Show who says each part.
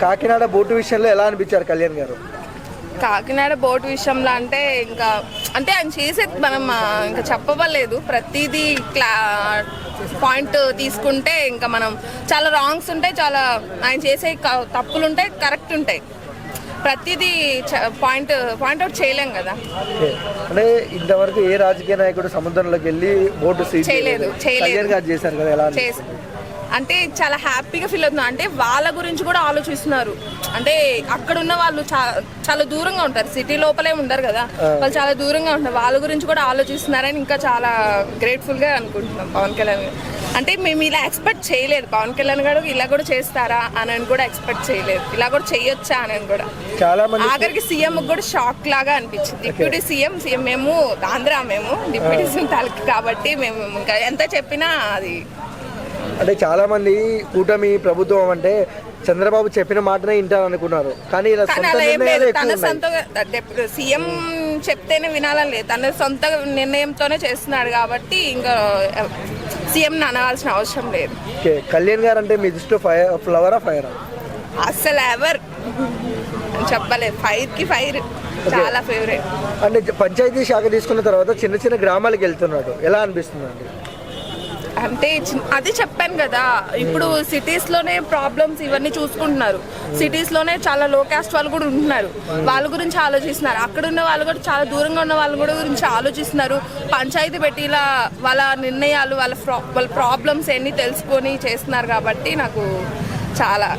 Speaker 1: Kakinada boat విషయంలో ఎలా అనిపించారు కళ్యాణ్ గారు?
Speaker 2: కాకినాడ బోర్డు విషయంలో అంటే ఇంకా అంటే ఆయన చేసేది మనం ఇంకా చెప్పవలేదు ప్రతిదీ క్లా పాయింట్ తీసుకుంటే ఇంకా మనం చాలా రాంగ్స్ ఉంటాయి చాలా ఆయన చేసే తప్పులు ఉంటాయి కరెక్ట్ ఉంటాయి. ప్రతిదీ పాయింట్ పాయింట్ అవుట్ చేయలేం కదా.
Speaker 1: అంటే ఇంతవరకు ఏ రాజకీయ నాయకుడు సముద్రంలోకి వెళ్ళి బోటు
Speaker 2: చేయలేదు, చేయలేదు.
Speaker 1: చేశారు కదా ఎలా
Speaker 2: అంటే చాలా హ్యాపీగా ఫీల్ అవుతున్నారు అంటే వాళ్ళ గురించి కూడా ఆలోచిస్తున్నారు. అంటే అక్కడ ఉన్న వాళ్ళు చాలా దూరంగా ఉంటారు. సిటీ లోపలే ఉండరు కదా. వాళ్ళు చాలా దూరంగా ఉంటారు. వాళ్ళ గురించి కూడా ఆలోచిస్తున్నారని ఇంకా చాలా గ్రేట్ఫుల్గా అనుకుంటున్నాం పవన్ కళ్యాణ్. అంటే మేము ఇలా ఎక్స్పెక్ట్ చేయలేదు. పవన్ కళ్యాణ్ గారు ఇలా కూడా చేస్తారా అని కూడా ఎక్స్పెక్ట్ చేయలేదు. ఇలా కూడా చేయొచ్చా అని అని కూడా.
Speaker 1: చాలా మంది
Speaker 2: ఆఖరికి సీఎం కూడా షాక్ లాగా అనిపించింది. డిప్యూటీ సీఎం సీఎం మేము ఆంధ్ర మేము. డిప్యూటీ సీఎం తాలూకు కాబట్టి మేము ఇంకా ఎంత చెప్పినా అది
Speaker 1: అంటే చాలా మంది కూటమి ప్రభుత్వం అంటే చంద్రబాబు చెప్పిన మాటనే వింటారు అనుకున్నారు. కానీ ఇలా సొంత
Speaker 2: తన సీఎం చెప్తేనే వినాలని లేదు. తన సొంత నిర్ణయంతోనే చేస్తున్నాడు కాబట్టి ఇంకా సీఎం అనవలసిన అవసరం లేదు.
Speaker 1: ఓకే. కళ్యాణ్ గారు అంటే మీ దృష్టిలో ఫైర్ ఫ్లవరా ఫైర్?
Speaker 2: అస్సలు ఎవర్ చెప్పలేదు. ఫైర్కి ఫైర్ చాలా ఫేవరెట్.
Speaker 1: అంటే పంచాయతీ శాఖ తీసుకున్న తర్వాత చిన్న చిన్న గ్రామాలకు వెళ్తున్నాడు. ఎలా అనిపిస్తుంది అండి
Speaker 2: అంటే అది చెప్పాను కదా ఇప్పుడు సిటీస్లోనే ప్రాబ్లమ్స్ ఇవన్నీ చూసుకుంటున్నారు. సిటీస్లోనే చాలా లో కాస్ట్ వాళ్ళు కూడా ఉంటున్నారు. వాళ్ళ గురించి ఆలోచిస్తున్నారు. అక్కడ ఉన్న వాళ్ళు కూడా చాలా దూరంగా ఉన్న వాళ్ళ కూడా గురించి ఆలోచిస్తున్నారు. పంచాయతీ పెట్టి ఇలా వాళ్ళ నిర్ణయాలు వాళ్ళ ప్రా- వాళ్ళ ప్రాబ్లమ్స్ ఎన్ని తెలుసుకొని చేస్తున్నారు కాబట్టి నాకు చాలా